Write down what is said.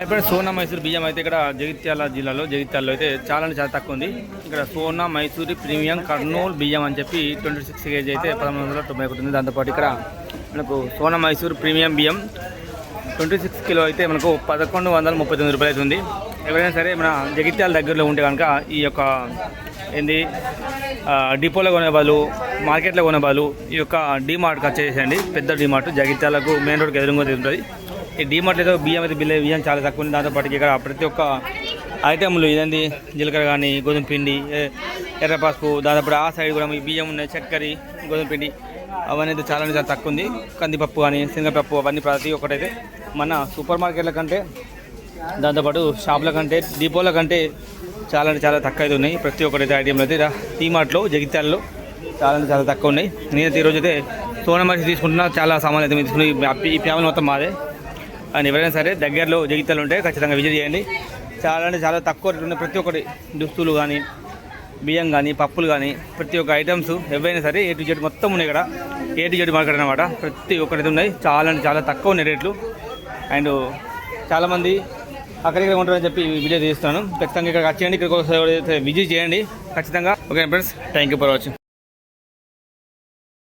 అయిపోయిన సోనా మైసూర్ బియ్యం అయితే ఇక్కడ జగిత్యాల జిల్లాలో జగిత్యాలలో అయితే చాలా చాలా తక్కువ ఉంది. ఇక్కడ సోనా మైసూరి ప్రీమియం కర్నూలు బియ్యం అని చెప్పి ట్వంటీ సిక్స్ కేజీ అయితే పదమూడు వందల తొంభై ఒకటి ఉంది. దాంతోపాటు ఇక్కడ మనకు సోనా మైసూర్ ప్రీమియం బియ్యం ట్వంటీ సిక్స్ కిలో అయితే మనకు పదకొండు వందల ముప్పై తొమ్మిది రూపాయలు అవుతుంది ఎవరైనా సరే మన జగిత్యాల దగ్గరలో ఉంటే కనుక ఈ యొక్క ఏంది డిపోలో కొనే వాళ్ళు మార్కెట్లో కొనే వాళ్ళు ఈ యొక్క డీమార్ట్కి వచ్చేసేయండి పెద్ద డీమార్ట్ జగిత్యాలకు మెయిన్ రోడ్కి ఎదురుగా ఉంటుంది. ఈ డీమార్ట్ అయితే బియ్యం అయితే బిల్లు బియ్యం చాలా తక్కువ ఉంది. దాంతోపాటుకి ఇక్కడ ప్రతి ఒక్క ఐటెంలు ఇదండి. జీలకర్ర కానీ గోధుమ పిండి ఏ- ఎర్ర పసుపు దాదాపు ఆ సైడ్ కూడా ఈ బియ్యం ఉన్నాయి. చక్కెర గోధుమ పిండి అవన్నీ అయితే చాలా అంటే చాలా తక్కువ ఉంది. కందిపప్పు కానీ శనగపప్పు అవన్నీ ప్రతి ఒక్కటైతే మన సూపర్ మార్కెట్ల కంటే దాంతోపాటు షాపుల కంటే డిపోల కంటే చాలా అంటే చాలా తక్కువ అయితే ఉన్నాయి. ప్రతి ఒక్కటైతే ఐటెంలు అయితే టీమార్ట్లో జగిత్యాలలో చాలా అంటే చాలా తక్కువ ఉన్నాయి. నేనైతే ఈరోజు అయితే సోనా మనిషి తీసుకుంటున్నా. చాలా సామాన్లు అయితే తీసుకుని ఈ- ఈ ఫ్యామిలీ మొత్తం మాదే. అని ఎవరైనా సరే దగ్గరలో జగితాలు ఉంటే ఖచ్చితంగా విజిట్ చేయండి. చాలా అంటే చాలా తక్కువ రేటు ఉన్నాయి ప్రతి ఒక్కటి దుస్తులు కానీ బియ్యం కానీ పప్పులు కానీ ప్రతి ఒక్క ఐటమ్స్ ఎవైనా సరే ఏ టు జెడ్ మొత్తం ఉన్నాయి ఇక్కడ. ఏ టు జెడ్ మార్కెట్ అనమాట ప్రతి ఒక్కటి ఉన్నాయి. చాలా అంటే చాలా తక్కువ ఉన్నాయి రేట్లు. అండ్ చాలామంది అక్కడికి ఉంటారని చెప్పి ఈ వీడియో తీస్తాను. ఖచ్చితంగా ఇక్కడ వచ్చేయండి. ఇక్కడికి ఒకసారి విజిట్ చేయండి. ఖచ్చితంగా. Okay friends thank you for watching